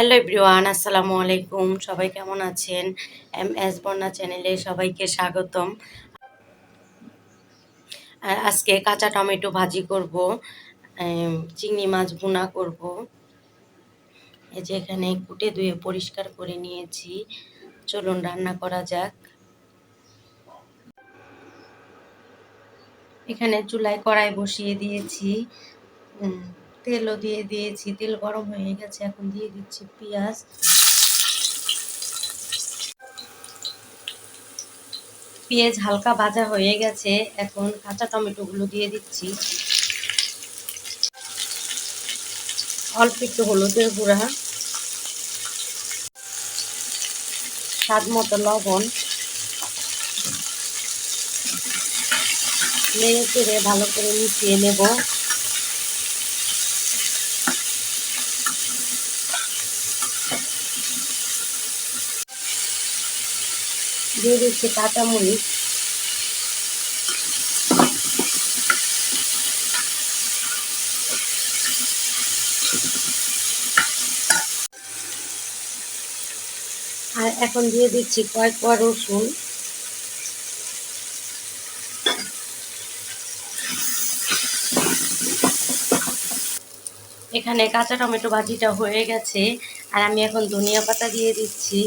Hello everyone আসসালামু আলাইকুম সবাই কেমন আছেন? এম এস বন্যা চ্যানেলে সবাইকে স্বাগতম। আজকে কাঁচা টমেটো ভাজি করব চিংড়ি মাছ ভুনা করব। এই যে এখানে কুটে ধুয়ে পরিষ্কার করে নিয়েছি। চলুন রান্না করা যাক। এখানে চুলায় কড়াই বসিয়ে দিয়েছি। তেলও দিয়ে দিয়েছি, তেল গরম হয়ে গেছে, এখন দিয়ে দিচ্ছি পেঁয়াজ। পেঁয়াজ হালকা ভাজা হয়ে গেছে, এখন কাঁচা টমেটোগুলো দিয়ে দিচ্ছি। অল্প একটু হলুদের গুঁড়া, স্বাদ মতো লবণ, নেড়ে চেড়ে ভালো করে মিশিয়ে নেব। দিয়ে দিচ্ছি কাঁচামরিচ আর এখন দিয়ে দিচ্ছি কয়েক কোয়া রসুন। এখানে কাঁচা টমেটো ভাজিটা হয়ে গেছে। আর আমি এখন ধনিয়া পাতা দিয়ে দিচ্ছি।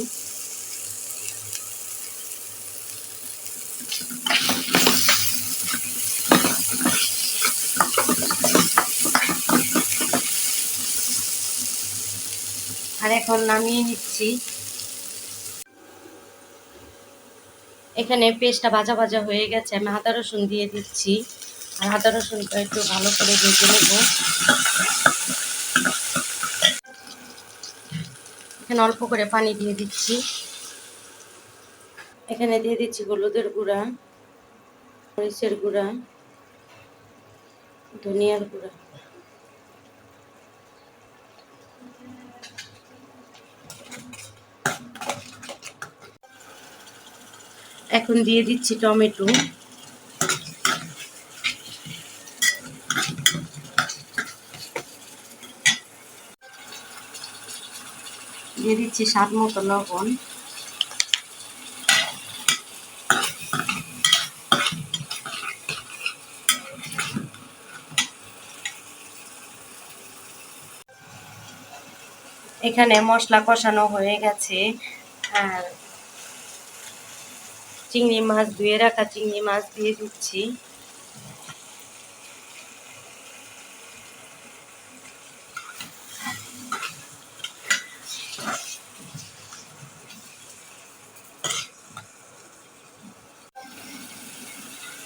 আর এখন নামিয়ে নিচ্ছি। এখানে পেস্টটা ভাজা ভাজা হয়ে গেছে, আমি আদা রসুন দিয়ে দিচ্ছি। আর আদা রসুনটা একটু ভালো করে ভেজে নেব। এখানে অল্প করে পানি দিয়ে দিচ্ছি। এখানে দিয়ে দিচ্ছি হলুদের গুঁড়া, মরিচের গুঁড়া, ধনিয়ার গুঁড়া। এখন দিয়ে দিচ্ছি টমেটো। দিয়ে দিচ্ছি স্বাদ মতো লবণ। এখানে মশলা কষানো হয়ে গেছে। আর চিংড়ি মাছ ধুয়ে রাখা চিংড়ি মাছ দিয়ে দিচ্ছি।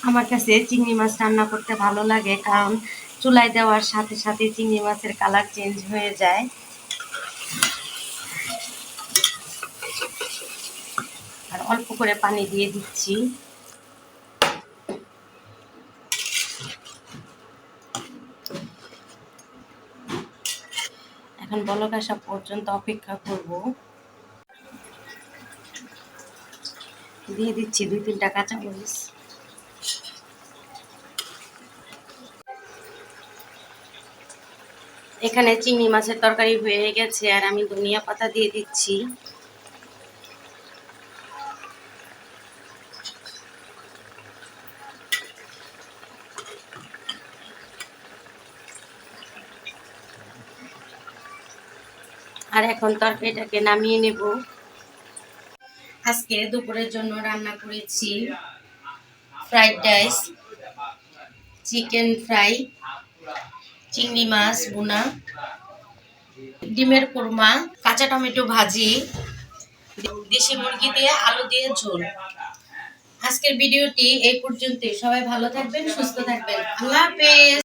আমার কাছে চিংড়ি মাছ রান্না করতে ভালো লাগে, কারণ চুলায় দেওয়ার সাথে সাথে চিংড়ি মাছের কালার চেঞ্জ হয়ে যায়। অল্প করে পানি দিয়ে দিচ্ছি। এখন বলক আসা পর্যন্ত অপেক্ষা করব। দিয়ে দিচ্ছি দুই তিনটা কাঁচামরিচ। এখানে চিংড়ি মাছের তরকারি হয়ে গেছে আর আমি ধনিয়া পাতা দিয়ে দিচ্ছি। আর এখন তরকারিটাকে নামিয়ে নেব। আজকে দুপুরের জন্য রান্না করেছি ফ্রাইড রাইস, চিকেন ফ্রাই, চিংড়ি মাছ বোনা ডিমের কোরমা, কাঁচা টমেটো ভাজি, দেশি মুরগি দিয়ে আলু দিয়ে ঝোল। আজকের ভিডিওটি এই পর্যন্তই। সবাই ভালো থাকবেন, সুস্থ থাকবেন। আল্লাহ হাফেজ।